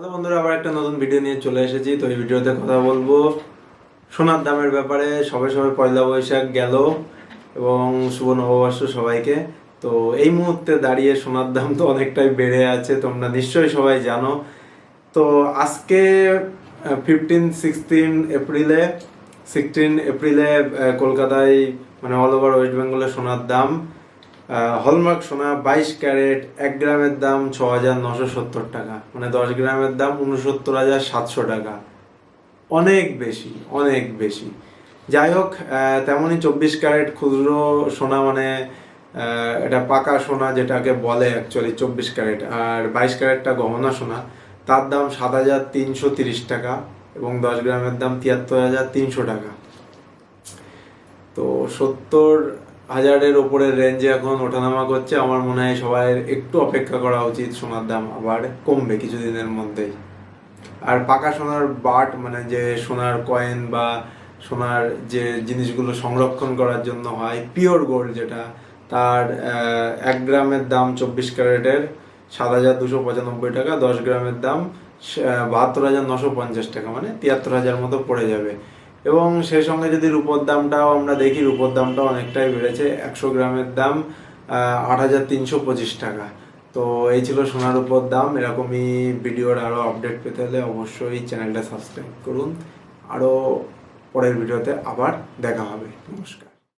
Hello বন্ধুরা, আবার একটা নতুন ভিডিও নিয়ে চলে এসেছি। তো এই ভিডিওতে কথা বলব। সোনার দামের ব্যাপারে সবে সবে পয়লা বৈশাখ গেল এবং শুভ নববর্ষ সবাইকে। তো এই মুহূর্তে দাঁড়িয়ে সোনার দাম তো অনেকটাই বেড়ে আছে, তোমরা নিশ্চয়ই সবাই জানো। তো আজকে ফিফটিন সিক্সটিন এপ্রিলে সিক্সটিন এপ্রিলে কলকাতায় মানে অল ওভার ওয়েস্ট বেঙ্গলে সোনার দাম। হলমার্ক সোনা বাইশ ক্যারেট, এক গ্রামের দাম ছ হাজার নশো সত্তর টাকা। মানে দশ গ্রামের দাম উনসত্তর হাজার সাতশো টাকা। অনেক বেশি অনেক বেশি। যাই হোক তেমনই চব্বিশ ক্যারেট খুচরো সোনা মানে এটা পাকা সোনা যেটাকে বলে অ্যাকচুয়ালি চব্বিশ ক্যারেট। আর বাইশ ক্যারেটটা গহনা সোনা। তার দাম সাত হাজার তিনশো তিরিশ টাকা এবং দশ গ্রামের দাম তিয়াত্তর হাজার তিনশো টাকা। তো সত্তর হাজারের ওপরের রেঞ্জে এখন ওঠানামা করছে। আমার মনে হয় সবাই একটু অপেক্ষা করা উচিত সোনার দাম আবার কমবে কিছুদিনের মধ্যেই। আর পাকা সোনার বাট মানে যে সোনার কয়েন বা সোনার যে জিনিসগুলো সংরক্ষণ করার জন্য হয় পিওর গোল্ড যেটা, তার এক গ্রামের দাম চব্বিশ ক্যারেটের সাত হাজার দুশো পঁচানব্বই টাকা, দশ গ্রামের দাম বাহাত্তর হাজার নশো পঞ্চাশ টাকা মানে তিয়াত্তর হাজার মতো পড়ে যাবে। এবং সেই সঙ্গে যদি রূপোর দামটাও আমরা দেখি, রূপোর দামটা অনেকটাই বেড়েছে। একশো গ্রামের দাম আট হাজার তিনশো পঁচিশ টাকা। তো এই ছিল সোনার উপর দাম। এরকমই ভিডিওর আরও আপডেট পেতে হলে অবশ্যই চ্যানেলটা সাবস্ক্রাইব করুন। আরও পরের ভিডিওতে আবার দেখা হবে। নমস্কার।